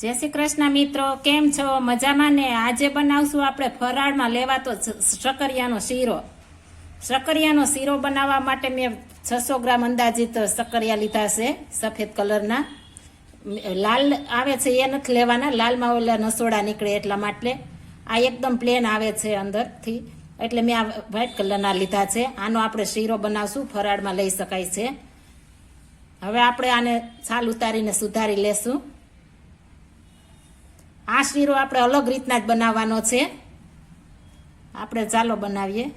જય શ્રી કૃષ્ણ મિત્રો, કેમ છો? મજામાં ને? આજે બનાવશું આપણે ફરાળમાં લેવાતો શકરિયાનો શીરો. શકરિયાનો શીરો બનાવવા માટે મેં છસો ગ્રામ અંદાજિત શકરિયા લીધા છે, સફેદ કલરના. લાલ આવે છે, એ નથી લેવાના. લાલમાં ઓલા નસોડા નીકળે એટલા માટે. આ એકદમ પ્લેન આવે છે અંદરથી. એટલે મેં આ વ્હાઇટ કલરના લીધા છે. આનો આપણે શીરો બનાવશું, ફરાળમાં લઈ શકાય છે. હવે આપણે આને છાલ ઉતારીને સુધારી લેશું. આ શીરો આપણે અલગ રીતના જ બનાવવાનો છે. આપણે ચાલો બનાવીએ.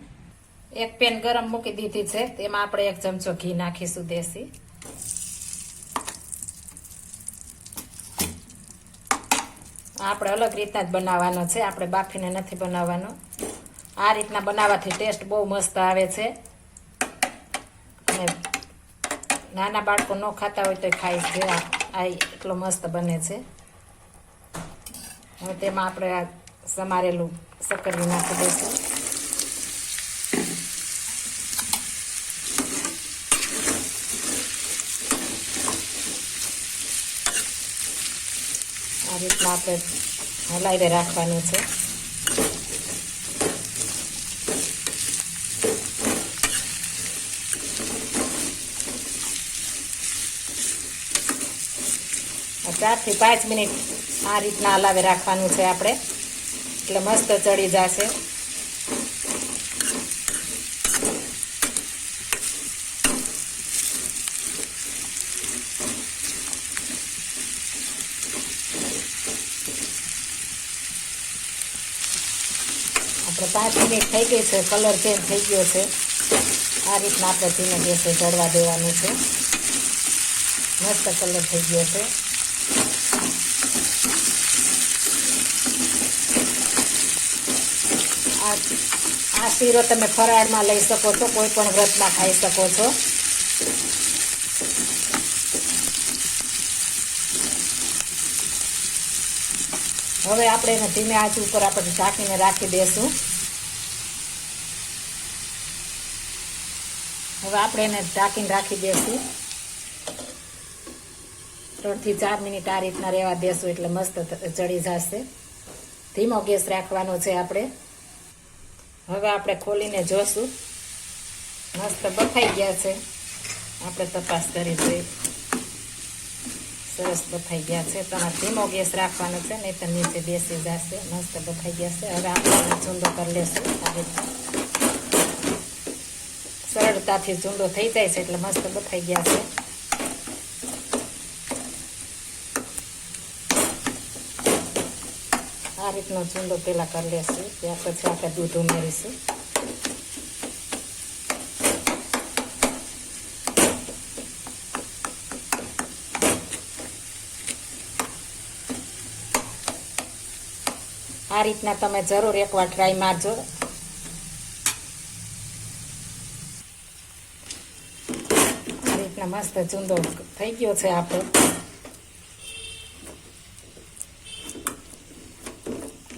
એક પેન ગરમ મૂકી દીધી છે. તેમાં આપણે એક ચમચો ઘી નાખીશું દેશી. આપણે અલગ રીતના જ બનાવવાનો છે. આપણે બાફીને નથી બનાવવાનો. આ રીતના બનાવવાથી ટેસ્ટ બહુ મસ્ત આવે છે. અને નાના બાળકો ન ખાતા હોય તો ખાય છે આ એટલો મસ્ત બને છે. હવે તેમાં આપણે આ સમારેલું સક્કરી નાખી દઈશું. આ રીતના આપણે હલાવી રાખવાનું છે. ચારથી પાંચ મિનિટ આ રીતના હલાવી રાખવાનું છે આપણે. એટલે મસ્ત ચડી જશે. આપણે પાંચ મિનિટ થઈ ગઈ છે, કલર ચેન્જ થઈ ગયો છે. આ રીતના આપણે ધીમે ગેસે ચડવા દેવાનું છે. મસ્ત કલર થઈ ગયો છે. આ આ શીરો તમે ફરાળમાં લઈ શકો છો, કોઈ પણ વ્રતમાં ખાઈ શકો છો. હવે આપણે એને ધીમે આંચ ઉપર આપણે ઢાંકીને રાખી દઈશું હવે આપણે એને ઢાંકીને રાખી દઈશું ત્રણથી ચાર મિનિટ આ રીતના રહેવા દેશું એટલે મસ્ત ચડી જશે. ધીમો ગેસ રાખવાનો છે આપણે. હવે આપણે ખોલીને જોશું. મસ્ત બફાઈ ગયા છે. આપણે તપાસ કરી જોઈએ સરસ બફાઈ ગયા છે. તમારે ધીમો ગેસ રાખવાનો છે નહીં તો નીચે બેસી જશે. મસ્ત બફાઈ ગયા છે. હવે આપણે ચૂંદો કરી લેશું. આ રીતના સરળતાથી ચૂંદો થઈ જાય છે, એટલે મસ્ત બફાઈ ગયા છે. આ રીતનો ચૂંદો પેલા કરી લેશું, ત્યાર પછી આપણે દૂધ ઉમેરીશું. આ રીતના તમે જરૂર એકવાર ટ્રાય મારજો. આ રીતના મસ્ત ચૂંદો થઈ ગયો છે આપણો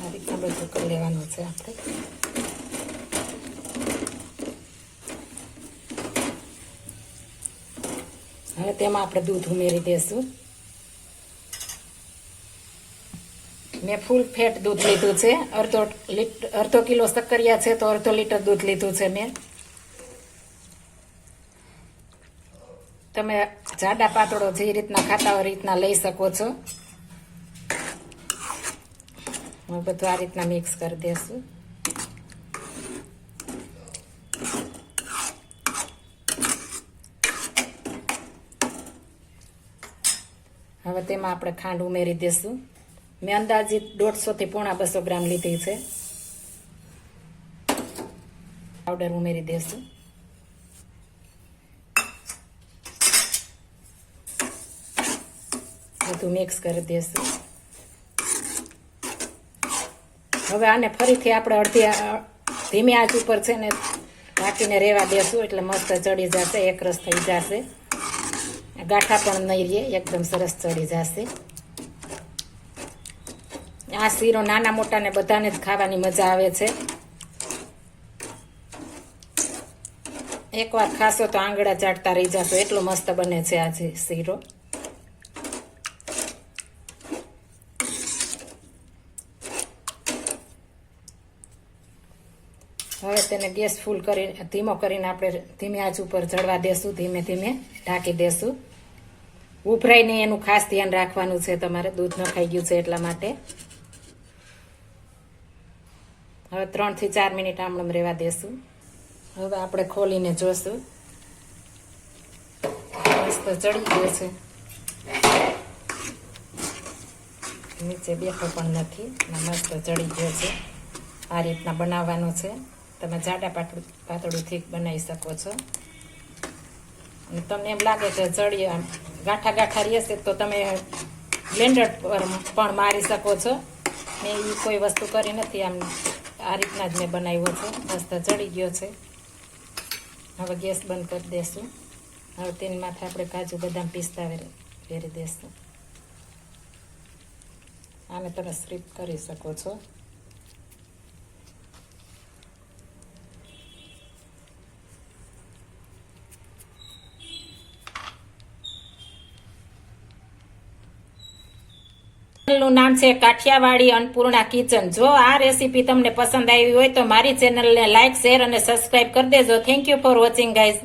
આ રીતના બધું લેવાનું છે આપણે હવે તેમાં આપણે દૂધ ઉમેરી દઈશું મેં ફૂલ ફેટ દૂધ લીધું છે અડધો લીટર અડધો કિલો સક્કરિયા છે તો અડધો લીટર દૂધ લીધું છે મેં તમે જાડા પાતળો જે રીતના ખાતા હોય રીતના લઈ શકો છો હું બધું આ રીતના મિક્સ કરી દેશું હવે તેમાં આપણે ખાંડ ઉમેરી દઈશું મેં અંદાજિત દોઢસોથી પોણા બસો ગ્રામ લીધી છે. પાવડર ઉમેરી દઈશું બધું મિક્સ કરી દઈશું હવે આને ફરીથી આપણે અડધી ધીમી આંચ ઉપર છે ને ઢાંકીને રહેવા દેશું એટલે મસ્ત ચડી જશે, એક રસ થઈ જશે. ગાંઠા પણ નહીં રહે, એકદમ સરસ ચડી જશે. આ શીરો નાના મોટાને બધાને જ ખાવાની મજા આવે છે. એકવાર ખાશો તો આંગળા ચાટતા રહી જશો. એટલો મસ્ત બને છે આજે શીરો. તેને ગેસ ફૂલ કરી ધીમો કરીને આપણે ધીમે આંચ ઉપર ચડવા દેશું, ધીમે ધીમે ઢાંકી દેશું. ઉભરાઈને એનું ખાસ ધ્યાન રાખવાનું છે તમારે, દૂધ ન ખાઈ ગયું છે એટલા માટે. હવે ત્રણથી ચાર મિનિટ આમણમ રહેવા દેશું. હવે આપણે ખોલીને જોશું. મસ્ત ચડી ગયો છે. નીચે બેઠો પણ નથી મસ્ત ચડી ગયો છે. આ રીતના બનાવવાનું છે. તમે જાડા પાતળું પાતળું થીક બનાવી શકો છો. અને તમને એમ લાગે કે ચડી આમ ગાંઠા ગાંઠા રહેશે તો તમે બ્લેન્ડર પર પણ મારી શકો છો. મેં એ કોઈ વસ્તુ કરી નથી, આમ આ રીતના જ મેં બનાવ્યો છે. મસ્ત ચડી ગયો છે. હવે ગેસ બંધ કરી દેશું. હવે તેની માથે આપણે કાજુ બદામ પિસ્તા વેરી દેશું. આને તમે સ્ટ્રીપ કરી શકો છો. ચેનલનું નામ છે કાઠિયાવાડી અન્નપૂર્ણા કિચન. જો આ રેસીપી તમને પસંદ આવી હોય તો મારી ચેનલને લાઇક શેર અને સબસ્ક્રાઇબ કરી દેજો. Thank you for watching guys